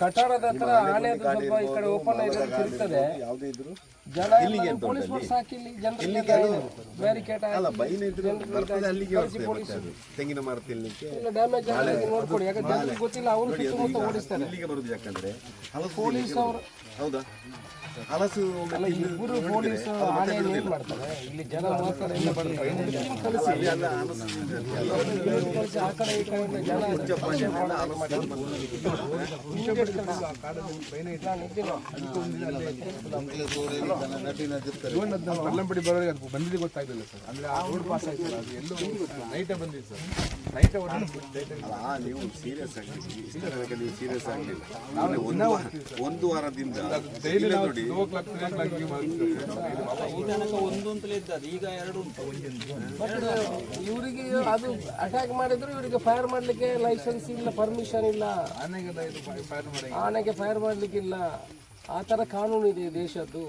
ಕಟ್ಟಡದ ಹತ್ರ ಆನೆ ಸ್ವಲ್ಪ ಈ ಕಡೆ ಓಪನ್ ಯಾವುದೇ ಇದ್ರು. ಜನ ಪೊಲೀಸ್ ಫೋರ್ಸ್ ಹಾಕಿ ಇಲ್ಲಿ ಜನರಿಗೆ ಬ್ಯಾರಿಕೇಡ್ ಅಲ್ಲ ಬೈನ ಇದ್ರು ಬರ್ತದೆ ಅಲ್ಲಿಗೆ ಬರ್ತದೆ ತೆಂಗಿನ ಮರ ಇಲ್ಲ ಡ್ಯಾಮೇಜ್ ಆಗಿ ನೋಡ್ಕೊಡಿ. ಯಾಕಂದ್ರೆ ಜನರಿಗೆ ಗೊತ್ತಿಲ್ಲ ಅವರು ಸುತ್ತಮುತ್ತ ಓಡಿಸ್ತಾರೆ. ಇಲ್ಲಿಗೆ ಬರುದು ಯಾಕಂದ್ರೆ? ಹಲಸು ಅವರು ಹೌದಾ? ಹಲಸು ಇಬ್ಬರು ಪೊಲೀಸ್ ಏನ್ ಮಾಡ್ತಾರೆ ಇಲ್ಲಿ ಜನ ಬರ್ತಾರೆ ಕಳಿಸಿ ಕಳಿಸಿ ಆ ಕಡೆ ಈ ಕಡೆ ಜನ ಕಲ್ಲಂಪಡಿ ಬರೋರಿಗೆ ಅದು ಬಂದಿದ್ದು ಗೊತ್ತಾಗಲಿಲ್ಲ ಸರ್ ಅಂದ್ರೆ ಆ ರೋಡ್ ಪಾಸ್ ಆಯ್ತಲ್ಲ ಅದು ಎಲ್ಲೋ ನೈಟೇ ಬಂದಿದೆ ಸರ್ ನೈಟೇ ನೀವು ಸೀರಿಯಸ್ ಆಗಿ ನೀವು ಸೀರಿಯಸ್ ಆಗಲಿಲ್ಲ ಒಂದು ವಾರ- ವಾರದಿಂದ ಡೈಲಿ ನೋಡಿ ಬಟ್ ಇವರಿಗೆ ಅದು ಅಟ್ಯಾಕ್ ಮಾಡಿದ್ರು ಇವರಿಗೆ ಫೈರ್ ಮಾಡ್ಲಿಕ್ಕೆ ಲೈಸೆನ್ಸ್ ಇಲ್ಲ ಪರ್ಮಿಷನ್ ಇಲ್ಲ. ಆನೆಗೆ ಫೈರ್ ಮಾಡ್ಲಿಕ್ಕಿಲ್ಲ. ಆ ಥರ ಕಾನೂನು ಇದೆ ದೇಶದ್ದು.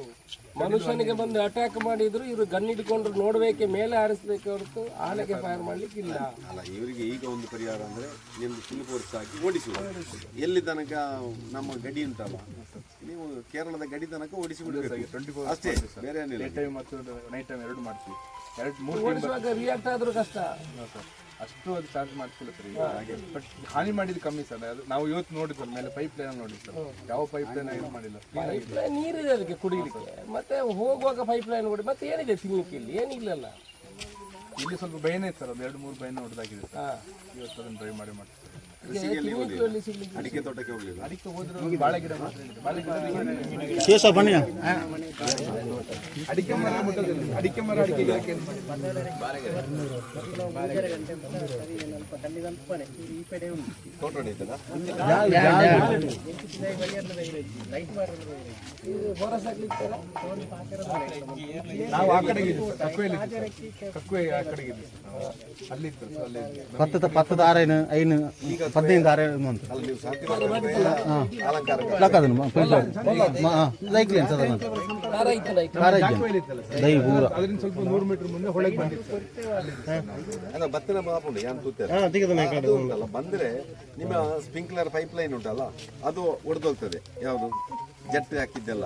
ಮನುಷ್ಯನಿಗೆ ಬಂದು ಅಟ್ಯಾಕ್ ಮಾಡಿದ್ರು ಇವರು ಗನ್ ಹಿಡ್ಕೊಂಡ್ರು ನೋಡ್ಬೇಕೆ ಮೇಲೆ ಆರಿಸ್ಬೇಕು ಹೊರತು ಆನೆಗೆ ಫೈರ್ ಮಾಡ್ಲಿಕ್ಕಿಲ್ಲ ಅಲ್ಲ ಇವರಿಗೆ ಈಗ ಒಂದು ಪರಿಹಾರ ಅಂದ್ರೆ ನಿಮ್ದು ಫುಲ್ ಫೋರ್ಸ್ ಹಾಕಿ ಓಡಿಸುವುದು ಎಲ್ಲಿ ತನಕ ನಮ್ಮ ಗಡಿ ಉಂಟಲ್ಲ ನೀವು ಕೇರಳದ ಗಡಿ ತನಕ ಓಡಿಸಿ ಬಿಡಬೇಕು ಅಷ್ಟೇ ಬೇರೆ ಏನಿಲ್ಲ. ಡೇ ಟೈಮ್ ಮತ್ತು ನೈಟ್ ಟೈಮ್ ಎರಡು ಮಾಡ್ತೀವಿ. ಎರಡು ಮೂರು ಓಡಿಸುವಾಗ ರಿಯಾಕ್ಟ್ ಆದ್ರೂ ಕಷ್ಟ. ಅಷ್ಟು ಅದು ಚಾರ್ಜ್ ಮಾಡ್ತಿಲ್ಲ ಸರ್ ಈಗ ಹಾಗೆ ಬಟ್ ಹಾನಿ ಮಾಡಿದ್ದು ಕಮ್ಮಿ ಸರ್. ಅದು ನಾವು ಇವತ್ತು ನೋಡಿದ್ವಿ ಮೇಲೆ ಪೈಪ್ ಲೈನ್ ನೋಡಿ ಸರ್. ಯಾವ ಪೈಪ್ ಲೈನ್ ಏನು ಮಾಡಿಲ್ಲ. ಪೈಪ್ ಲೈನ್ ನೀರಿದೆ ಅದಕ್ಕೆ ಕುಡಿಲಿಕ್ಕೆ. ಮತ್ತೆ ಹೋಗುವಾಗ ಪೈಪ್ ಲೈನ್ ಕೊಡಿ ಮತ್ತೆ ಏನಿದೆ ತಿನ್ನಲಿಕ್ಕೆ ಇಲ್ಲಿ? ಏನಿಲ್ಲಲ್ಲ. ಇಲ್ಲಿ ಸ್ವಲ್ಪ ಬೈನೇ ಇತ್ತು ಸರ್ ಅದು ಎರಡು ಮೂರು ಬೈನ್ ಹೊಡೆದಾಗಿದೆ ಸರ್. ಇವತ್ತು ಅದನ್ನು ಡ್ರೈವ್ ಮಾಡಿ ಮಾಡ್ತಾರೆ ಕೃಷಿಗೆಲ್ಲಿ ಹೋಗ್ಲಿಲ್ಲ? ಅಡಿಕೆ ತೋಟಕ್ಕೆ ಹೋಗ್ಲಿಲ್ಲ? ಅಡಿಕೆ ಹೋದ್ರೆ ಬಾಳೆ ಗಿಡ ಮಾತ್ರ ಇದೆ. ಬಾಳೆ ಗಿಡ ಶೇಷ ಬನ್ನಿ. ಅಡಿಕೆ ಮರ ಮುಟ್ಟೋದಿಲ್ಲ. ಅಡಿಕೆ ಮರ ಅಡಿಕೆ ತೋಟ ನಾವು ಆ ಕಡೆಗೆ ಇದ್ವಿ ಸರ್. ಕಕ್ವೆಯಲ್ಲಿ ಇದ್ವಿ ಸರ್. ಕಕ್ವೆ ಆ ಪತ್ತದ ಐನು ಆರೇನು ಅಂತ. ಅಲ್ಲಿ ನೀವು ಸಾಕಿರೋ ಅಲಂಕಾರ ಲಕ್ಕದನು ಅಂತ. ಕಾರಜ್ಜ ಕಕ್ವೆಯಲ್ಲಿ ಸರ್ ದೈ ಊರ ಅದರಿಂದ ಸ್ವಲ್ಪ ನೂರು ಮೀಟರ್ ಮುಂದೆ ಹೊಳೆಗೆ ಬಂದಿತ್ತು ತೆಗೆದ ಉಂಟಲ್ಲ ಬಂದ್ರೆ ನಿಮ್ಮ ಸ್ಪ್ರಿಂಕ್ಲರ್ ಪೈಪ್ ಲೈನ್ ಉಂಟಲ್ಲ ಅದು ಒಡೆದೋಗ್ತದೆ ಯಾವುದು? ಜಟ್ಟಿ ಹಾಕಿದ್ದೆಲ್ಲ.